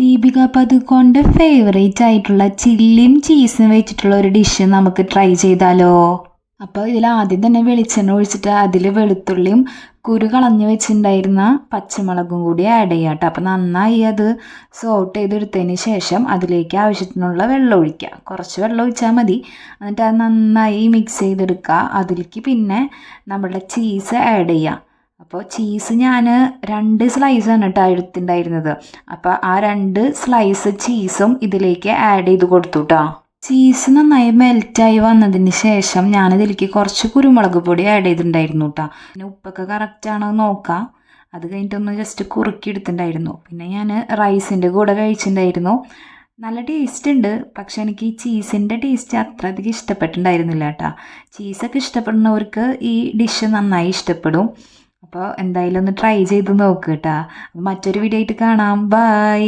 Deepika പതുക്കോണ്ട് favourite ആയിട്ടുള്ള ചില്ലിയും ചീസും വെച്ചിട്ടുള്ള ഒരു ഡിഷ് നമുക്ക് ട്രൈ ചെയ്താലോ? അപ്പോൾ ഇതിൽ ആദ്യം തന്നെ വെളിച്ചെണ്ണ ഒഴിച്ചിട്ട് അതിൽ വെളുത്തുള്ളിയും കുരു കളഞ്ഞ് വെച്ചിട്ടുണ്ടായിരുന്ന പച്ചമുളകും കൂടി ആഡ് ചെയ്യാം കേട്ടോ. അപ്പോൾ നന്നായി അത് സോട്ട് ചെയ്തെടുത്തതിന് ശേഷം അതിലേക്ക് ആവശ്യത്തിനുള്ള വെള്ളം ഒഴിക്കുക കുറച്ച് വെള്ളം ഒഴിച്ചാൽ മതി. എന്നിട്ട് അത് നന്നായി മിക്സ് ചെയ്തെടുക്കുക അതിലേക്ക് പിന്നെ നമ്മുടെ ചീസ് ആഡ് ചെയ്യാം. അപ്പോൾ ചീസ് ഞാൻ രണ്ട് സ്ലൈസാണ് കേട്ടോ എടുത്തിട്ടുണ്ടായിരുന്നത് അപ്പോൾ ആ രണ്ട് സ്ലൈസ് ചീസും ഇതിലേക്ക് ആഡ് ചെയ്ത് കൊടുത്തു കേട്ടോ ചീസ് നന്നായി മെൽറ്റായി വന്നതിന് ശേഷം ഞാനിതിലേക്ക് കുറച്ച് കുരുമുളക് പൊടി ആഡ് ചെയ്തിട്ടുണ്ടായിരുന്നു കേട്ടോ പിന്നെ ഉപ്പൊക്കെ കറക്റ്റാണോ നോക്കാം. അത് കഴിഞ്ഞിട്ടൊന്ന് ജസ്റ്റ് കുറുക്കി എടുത്തിട്ടുണ്ടായിരുന്നു പിന്നെ ഞാൻ റൈസിന്റെ കൂടെ കഴിച്ചിട്ടുണ്ടായിരുന്നു നല്ല ടേസ്റ്റ് ഉണ്ട് പക്ഷെ എനിക്ക് ഈ ചീസിന്റെ ടേസ്റ്റ് അത്ര അധികം ഇഷ്ടപ്പെട്ടിട്ടുണ്ടായിരുന്നില്ല കേട്ടോ ചീസൊക്കെ ഇഷ്ടപ്പെടുന്നവർക്ക് ഈ ഡിഷ് നന്നായി ഇഷ്ടപ്പെടും. അപ്പോൾ എന്തായാലും ഒന്ന് ട്രൈ ചെയ്ത് നോക്ക് കേട്ടോ മറ്റൊരു വീഡിയോ ആയിട്ട് കാണാം. ബൈ